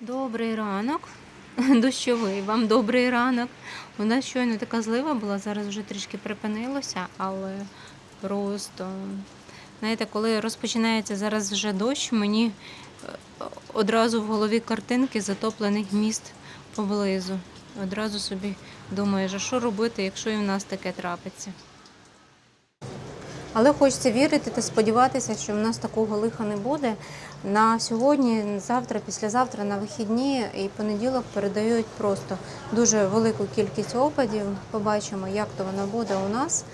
Добрий ранок. Дощовий вам добрий ранок. У нас щойно така злива була, зараз вже трішки припинилося, але просто, знаєте, коли розпочинається зараз вже дощ, мені е, одразу в голові картинки затоплених міст поблизу. Одразу собі думаєш, а що робити, якщо і в нас таке трапиться. Але хочеться вірити та сподіватися, що в нас такого лиха не буде. На сьогодні, завтра, післязавтра, на вихідні і понеділок передають просто дуже велику кількість опадів. Побачимо, як то воно буде у нас.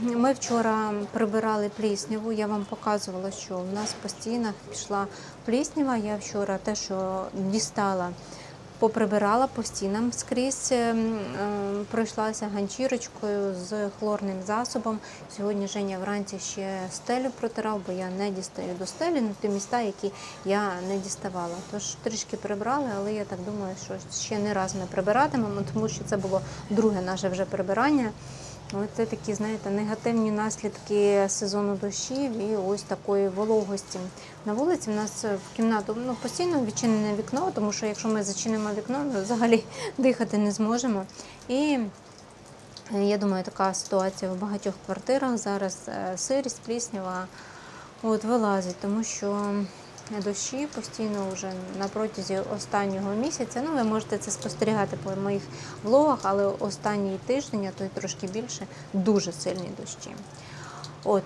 Ми вчора прибирали плісняву. Я вам показувала, що в нас постійно пішла пліснява. Я вчора те, що дістала, поприбирала по стінам скрізь, ем, ем, пройшлася ганчірочкою з хлорним засобом. Сьогодні Женя вранці ще стелю протирав, бо я не дістаю до стелі ну, ті міста, які я не діставала. Тож трішки прибрали, але я так думаю, що ще не раз ми прибиратимемо, тому що це було друге наше вже прибирання. Це такі, знаєте, негативні наслідки сезону дощів і ось такої вологості. На вулиці в нас в кімнату ну, постійно відчинене вікно, тому що якщо ми зачинимо вікно, ми взагалі дихати не зможемо. І е, я думаю, така ситуація в багатьох квартирах зараз е, сирість, пліснява от, вилазить, тому що дощі постійно вже на протязі останнього місяця. Ну, ви можете це спостерігати по моїх влогах, але останній тиждень, а то й трошки більше, дуже сильні дощі. От.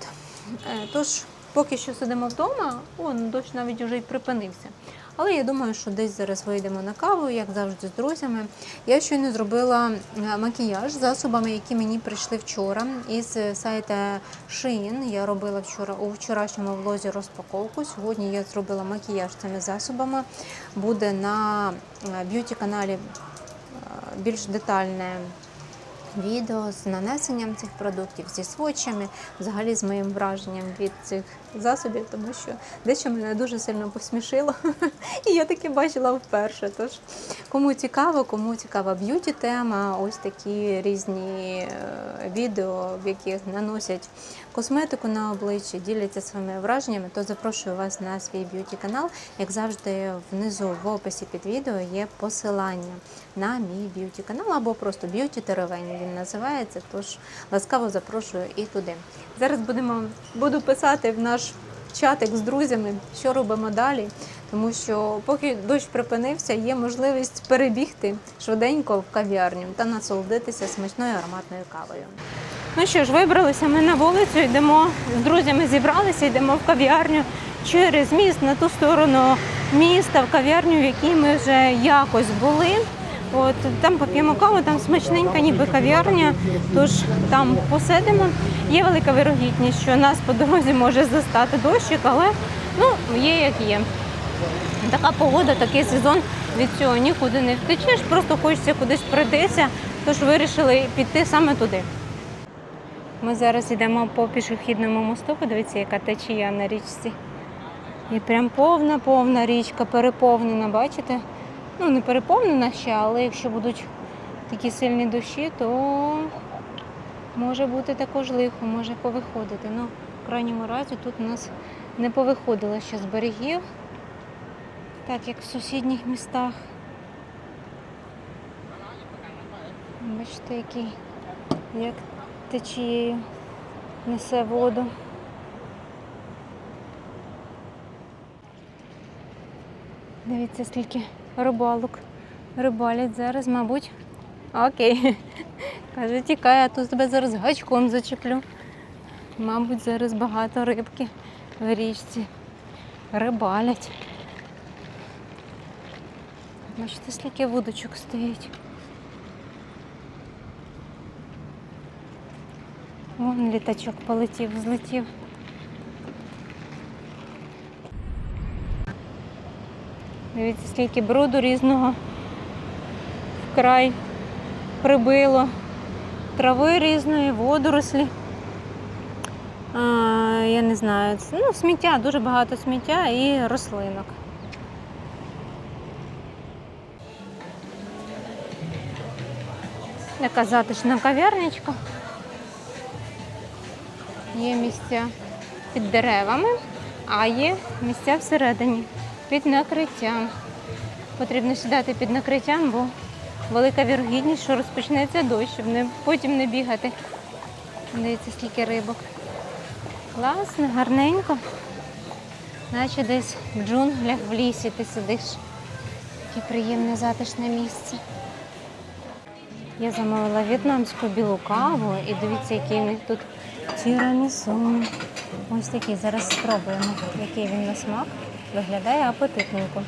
Е, Тож, поки що сидимо вдома, он дощ навіть вже й припинився. Але я думаю, що десь зараз вийдемо на каву, як завжди, з друзями. Я щойно зробила е, макіяж засобами, які мені прийшли вчора із сайту Shein. Я робила вчора у вчорашньому влозі розпаковку. Сьогодні я зробила макіяж цими засобами. Буде на б'юті каналі е, більш детальне відео з нанесенням цих продуктів, зі свочами, взагалі з моїм враженням від цих засобів, тому що дещо мене дуже сильно посмішило. І я таке бачила вперше. Тож, кому цікаво, кому цікава б'юті тема, ось такі різні е, відео, в яких наносять косметику на обличчя, діляться своїми враженнями, то запрошую вас на свій б'юті канал. Як завжди, внизу в описі під відео є посилання на мій б'юті канал або просто б'юті теревень він називається. Тож ласкаво запрошую і туди. Зараз будемо буду писати в наш чатик з друзями, що робимо далі. Тому що поки дощ припинився, є можливість перебігти швиденько в кав'ярню та насолодитися смачною ароматною кавою. Ну що ж, вибралися ми на вулицю, йдемо з друзями зібралися, йдемо в кав'ярню через міст на ту сторону міста, в кав'ярню, в якій ми вже якось були. От там поп'ємо каву, там смачненька, ніби кав'ярня. Тож там посидимо. Є велика вирогідність, що нас по дорозі може застати дощик, але ну є як є. Така погода, такий сезон від цього нікуди не втечеш, просто хочеться кудись пройтися, тож вирішили піти саме туди. Ми зараз йдемо по пішохідному мосту, подивіться, яка течія на річці. І прям повна-повна річка, переповнена, бачите? Ну, не переповнена ще, але якщо будуть такі сильні дощі, то може бути також лихо, може повиходити. Ну, в крайньому разі тут у нас не повиходило ще з берегів, так як в сусідніх містах. Бачите, який як течією несе воду. Дивіться, скільки рибалок рибалять зараз, мабуть. Окей. Каже, тікай, а то тебе зараз гачком зачеплю. Мабуть, зараз багато рибки в річці. Рибалять. Бачите, скільки вудочок стоїть. Вон літачок полетів, злетів. Дивіться, скільки бруду різного вкрай прибило, трави різної, водорослі. А, я не знаю, ну, сміття, дуже багато сміття і рослинок. Така затишна кав'ярничка. Є місця під деревами, а є місця всередині. Під накриттям. Потрібно сідати під накриттям, бо велика вірогідність, що розпочнеться дощ, щоб не, потім не бігати. Дивіться, скільки рибок. Класно, гарненько. Наче десь в джунглях в лісі ти сидиш. Яке приємне затишне місце. Я замовила в'єтнамську білу каву і дивіться, який у них тут тірамісу. Ось такий. Зараз спробуємо, який він на смак. Виглядає апетитненько.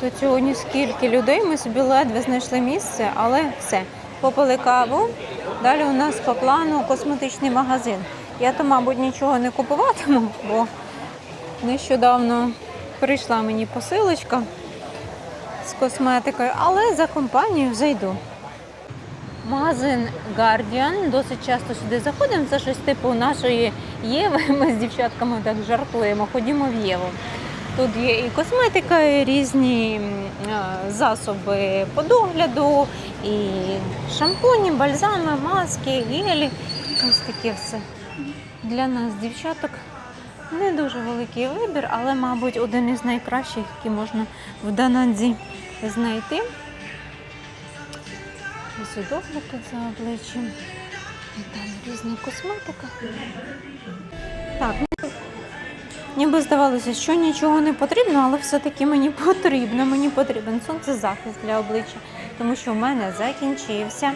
Тут сьогодні скільки людей, ми собі ледве знайшли місце, але все. Попили каву. Далі у нас по плану косметичний магазин. Я то, мабуть, нічого не купуватиму, бо нещодавно прийшла мені посилочка з косметикою, але за компанію зайду. Магазин Guardian. Досить часто сюди заходимо. Це щось типу нашої Єви. Ми з дівчатками так жартуємо. Ходімо в Єву. Тут є і косметика, і різні засоби по догляду, і шампуні, бальзами, маски, гелі. Ось таке все. Для нас, дівчаток, не дуже великий вибір, але, мабуть, один із найкращих, які можна в Данадзі знайти. Ось тут за обличчям. І там різна косметика. Так, ну, ніби здавалося, що нічого не потрібно, але все-таки мені потрібно. Мені потрібен сонцезахист для обличчя, тому що в мене закінчився.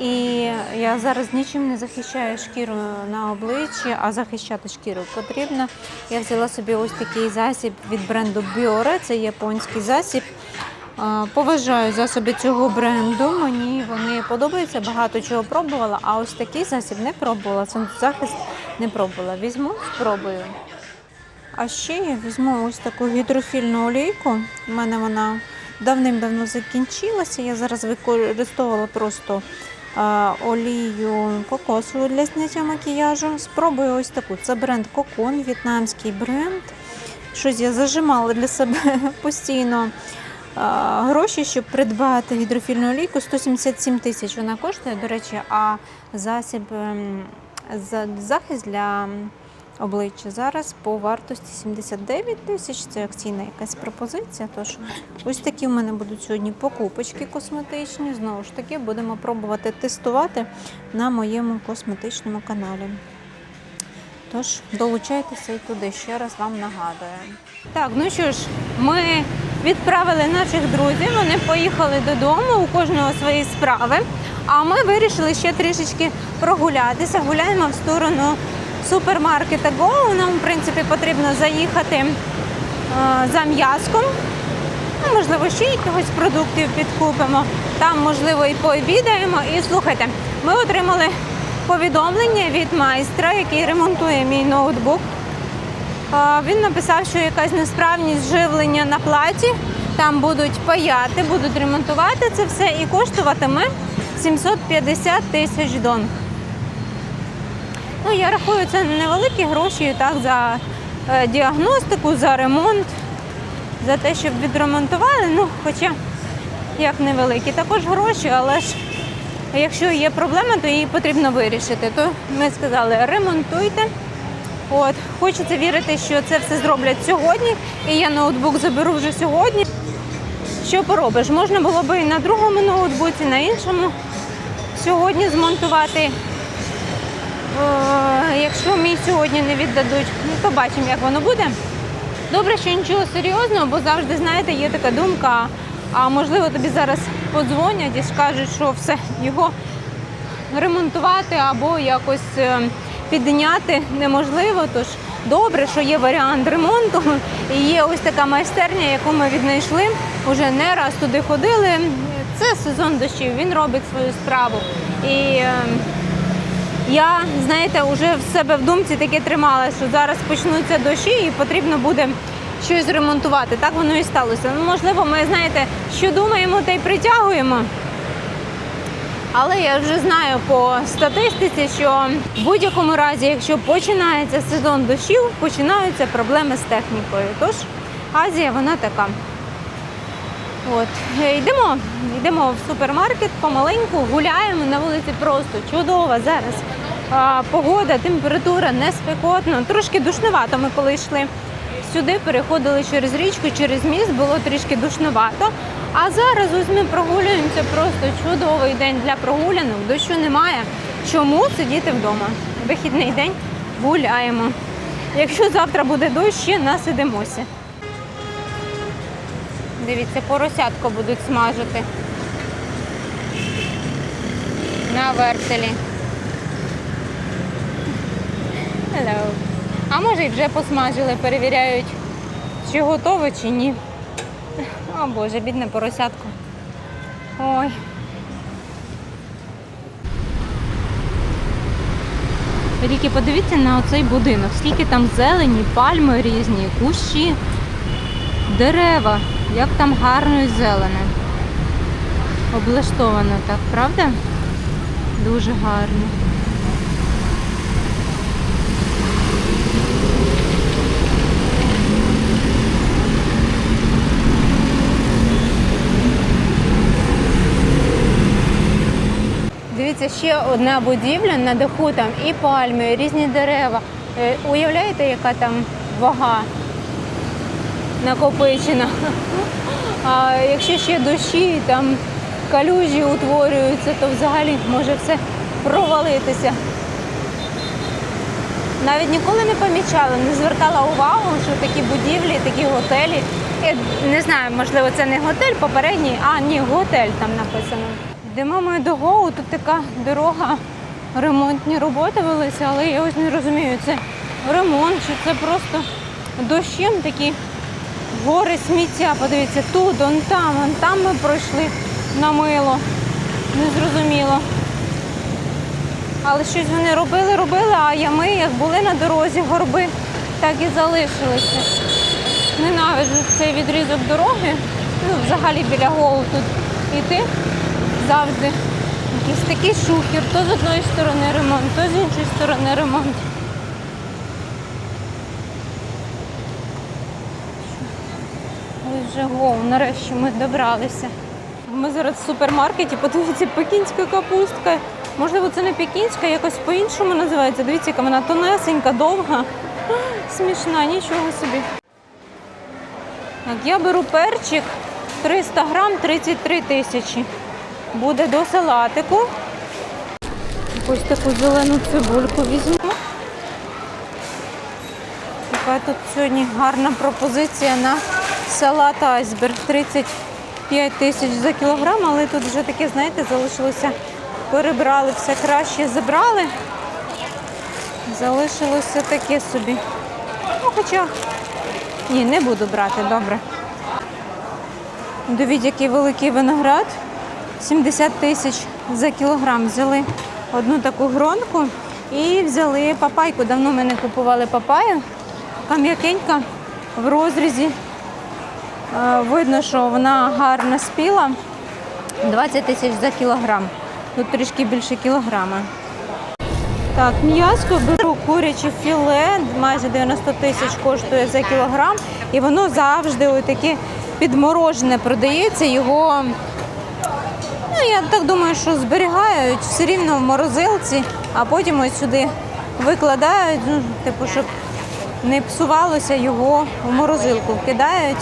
І я зараз нічим не захищаю шкіру на обличчі, а захищати шкіру потрібно. Я взяла собі ось такий засіб від бренду Biore, це японський засіб. Поважаю засоби цього бренду. Мені вони подобаються, багато чого пробувала, а ось такий засіб не пробувала. Сонцезахист не пробувала. Візьму, спробую. А ще я візьму ось таку гідрофільну олійку. У мене вона давним-давно закінчилася. Я зараз використовувала просто олію кокосову для зняття макіяжу. Спробую ось таку. Це бренд Кокон, в'єтнамський бренд. Щось я зажимала для себе постійно гроші, щоб придбати гідрофільну олійку. 177 тисяч вона коштує, до речі, а засіб ем, за захист для обличчя зараз по вартості 79 тисяч. Це акційна якась пропозиція. Тож ось такі в мене будуть сьогодні покупочки косметичні. Знову ж таки, будемо пробувати тестувати на моєму косметичному каналі. Тож долучайтеся і туди, ще раз вам нагадую. Так, ну що ж, ми відправили наших друзів, вони поїхали додому, у кожного свої справи. А ми вирішили ще трішечки прогулятися. Гуляємо в сторону супермаркета Go. Нам, в принципі, потрібно заїхати е, за м'язком. Ну, можливо, ще якихось продуктів підкупимо. Там, можливо, і пообідаємо. І слухайте, ми отримали повідомлення від майстра, який ремонтує мій ноутбук. Він написав, що якась несправність живлення на платі. Там будуть паяти, будуть ремонтувати це все і коштуватиме 750 тисяч дон. Ну, я рахую, це невеликі гроші так, за е, діагностику, за ремонт, за те, щоб відремонтували. Ну, хоча як невеликі, також гроші, але ж якщо є проблема, то її потрібно вирішити. То ми сказали, ремонтуйте. От, хочеться вірити, що це все зроблять сьогодні, і я ноутбук заберу вже сьогодні. Що поробиш? Можна було би і на другому ноутбуці, на іншому сьогодні змонтувати. Якщо мій сьогодні не віддадуть, ну побачимо, як воно буде. Добре, що нічого серйозного, бо завжди, знаєте, є така думка. А можливо, тобі зараз подзвонять і скажуть, що все його ремонтувати або якось е, підняти неможливо. Тож добре, що є варіант ремонту. І є ось така майстерня, яку ми віднайшли. Уже не раз туди ходили. Це сезон дощів, він робить свою справу. І е, я, знаєте, вже в себе в думці таке тримала, що зараз почнуться дощі і потрібно буде щось ремонтувати. Так воно і сталося. Ну, можливо, ми, знаєте, що думаємо, те й притягуємо. Але я вже знаю по статистиці, що в будь-якому разі, якщо починається сезон дощів, починаються проблеми з технікою. Тож Азія вона така. От, е, йдемо, йдемо в супермаркет помаленьку, гуляємо на вулиці просто чудова зараз. А, погода, температура не спекотно, трошки душнувато ми коли йшли сюди переходили через річку, через міст, було трішки душновато. А зараз ось ми прогулюємося просто чудовий день для прогулянок. Дощу немає. Чому сидіти вдома? Вихідний день гуляємо. Якщо завтра буде дощ, ще насидимося. Дивіться, поросятко будуть смажити на вертелі. Hello. А може і вже посмажили, перевіряють, чи готове, чи ні. О Боже, бідне поросятко. Ой. Тільки подивіться на оцей будинок, скільки там зелені, пальми різні, кущі, дерева, як там гарно і зелене. Облаштовано так, правда? Дуже гарно. Дивіться, ще одна будівля на даху там і пальми, і різні дерева. Е, Уявляєте, яка там вага накопичена? А якщо ще дощі, там калюжі утворюються, то взагалі може все провалитися. Навіть ніколи не помічала, не звертала увагу, що такі будівлі, такі готелі. Я не знаю, можливо, це не готель попередній, а ні, готель там написано. Йдемо ми до Гоу, тут така дорога, ремонтні роботи велися, але я ось не розумію, це ремонт чи це просто дощем такі гори сміття. Подивіться, тут, он там, он там ми пройшли на мило. Незрозуміло. Але щось вони робили, робили, а ями, як були на дорозі, горби, так і залишилися. Ненавиджу цей відрізок дороги. Ну, взагалі біля голу тут іти завжди. Якийсь такий шухер, то з одної сторони ремонт, то з іншої сторони ремонт. Ось вже гоу, нарешті ми добралися. Ми зараз в супермаркеті, подивіться, пекінська капустка. Можливо, це не пекінська, якось по-іншому називається. Дивіться, яка вона тонесенька, довга. Смішна, нічого собі. Так, я беру перчик 300 грам 33 тисячі. Буде до салатику. Ось таку зелену цибульку візьму. Така тут сьогодні гарна пропозиція на салат айсберг 35 тисяч за кілограм, але тут вже таке, знаєте, залишилося, перебрали все краще, забрали. Залишилося таке собі. Ну, хоча ні, не буду брати, добре. Дивіть, який великий виноград. 70 тисяч за кілограм взяли одну таку гронку і взяли папайку. Давно ми не купували папаю. Така м'якенька в розрізі. Е, Видно, що вона гарно спіла. 20 тисяч за кілограм. Тут трішки більше кілограма. Так, м'яско беру куряче філе, майже 90 тисяч коштує за кілограм. І воно завжди таке підморожене продається. Його, ну я так думаю, що зберігають все рівно в морозилці, а потім ось сюди викладають, ну, типу, щоб не псувалося його в морозилку. Кидають.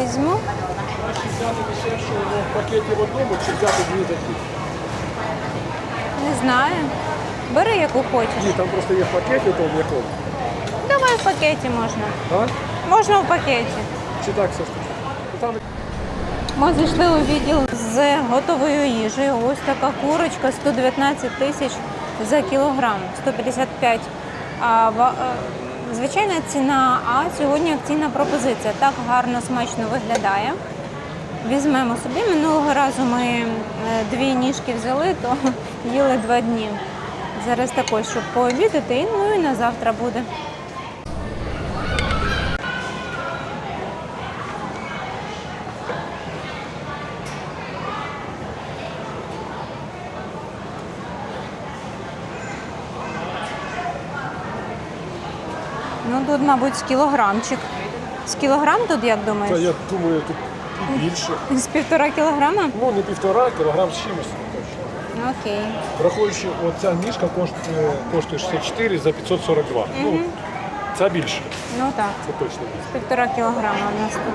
Візьму. Взяти дешевше в пакеті в одному чи взяти дві такі? Не знаю. Бери яку хочеш. Ні, там просто є в пакеті, то в якому. Давай в пакеті можна. А? Можна в пакеті. Чи так все ж таки? Ми зайшли у відділ з готовою їжею. Ось така курочка 119 тисяч за кілограм, 155. А е, звичайна ціна, а сьогодні акційна пропозиція. Так гарно, смачно виглядає. Візьмемо собі. Минулого разу ми е, дві ніжки взяли, то їли два дні. Зараз також, щоб пообідати, ну і на завтра буде. Тут, мабуть, з кілограмчик. З кілограм тут, як Та думаєш? я думаю, тут і більше. З півтора кілограма? Ну, не півтора, кілограм з чимось. Окей. Враховуючи, оця ніжка коштує, коштує 64 за 542. Ну, ця більше, Ну так, це точно більше. півтора кілограма у нас тут.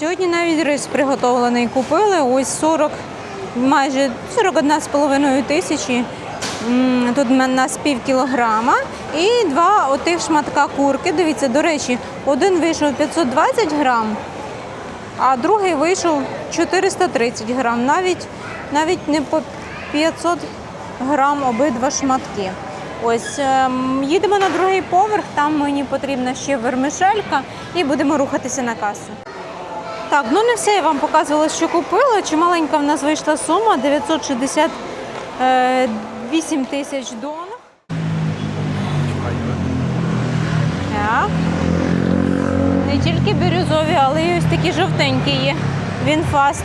Сьогодні навіть рис приготовлений купили. Ось 40, майже 41,5 тисячі. Тут в мене пів кілограма і два отих шматка курки. Дивіться, до речі, один вийшов 520 грам, а другий вийшов 430 грам. Навіть, навіть не по 500 грам обидва шматки. Ось ем, їдемо на другий поверх, там мені потрібна ще вермишелька і будемо рухатися на касу. Так, ну не все я вам показувала, що купила. Чималенька в нас вийшла сума 968 тисяч дон. Так. Не тільки бірюзові, але й ось такі жовтенькі є. Він фаст.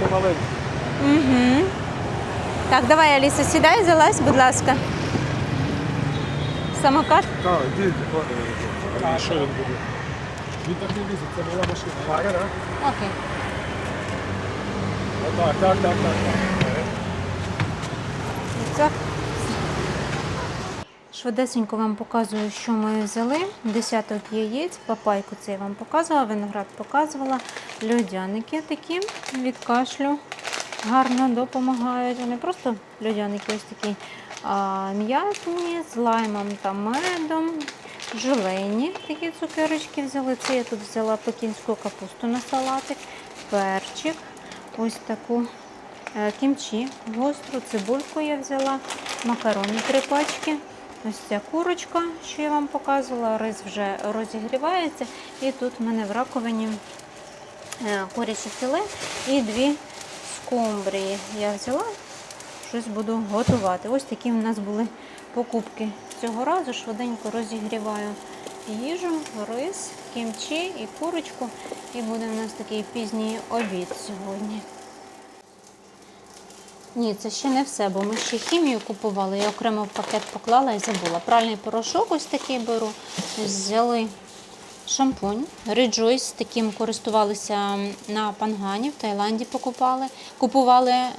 Це маленький. Угу. Так, давай, Аліса, сідай, залазь, будь ласка. Самокат. Так, іди, А що він буде? Він так не лізе, це моя машина. Так, так, Окей. так, так, так, так. Це. Швидесенько вам показую, що ми взяли. Десяток яєць, папайку це я вам показувала, виноград показувала. Льодяники такі від кашлю гарно допомагають. Вони просто льодяники ось такі м'ятні з лаймом та медом. Желені такі цукерочки взяли. Це я тут взяла пекінську капусту на салатик, перчик, ось таку кімчі, гостру цибульку я взяла, макарони три пачки. Ось ця курочка, що я вам показувала, рис вже розігрівається. І тут в мене в раковині е, куряче філе і дві скумбрії. Я взяла, щось буду готувати. Ось такі в нас були покупки цього разу. Швиденько розігріваю їжу, рис, кімчі і курочку. І буде у нас такий пізній обід сьогодні. Ні, це ще не все, бо ми ще хімію купували. Я окремо в пакет поклала і забула. Пральний порошок ось такий беру. Взяли шампунь. Rejoice, таким користувалися на пангані, в Таїланді покупали. Купували е,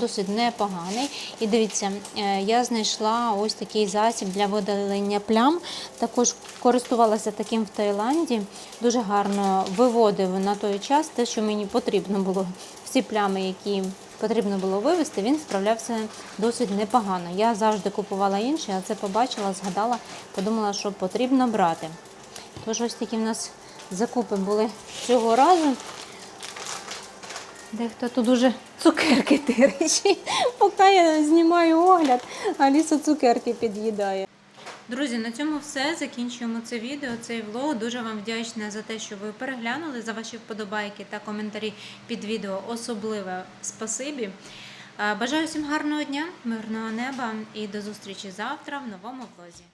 досить непоганий. І дивіться, е, я знайшла ось такий засіб для видалення плям. Також користувалася таким в Таїланді. Дуже гарно виводив на той час те, що мені потрібно було. Всі плями, які потрібно було вивезти, він справлявся досить непогано. Я завжди купувала інший, а це побачила, згадала, подумала, що потрібно брати. Тож ось такі в нас закупи були цього разу. Дехто тут уже цукерки тирить. Поки я знімаю огляд, Аліса цукерки під'їдає. Друзі, на цьому все. Закінчуємо це відео, цей влог. Дуже вам вдячна за те, що ви переглянули, за ваші вподобайки та коментарі під відео. Особливе спасибі. Е, Бажаю всім гарного дня, мирного неба і до зустрічі завтра в новому влозі.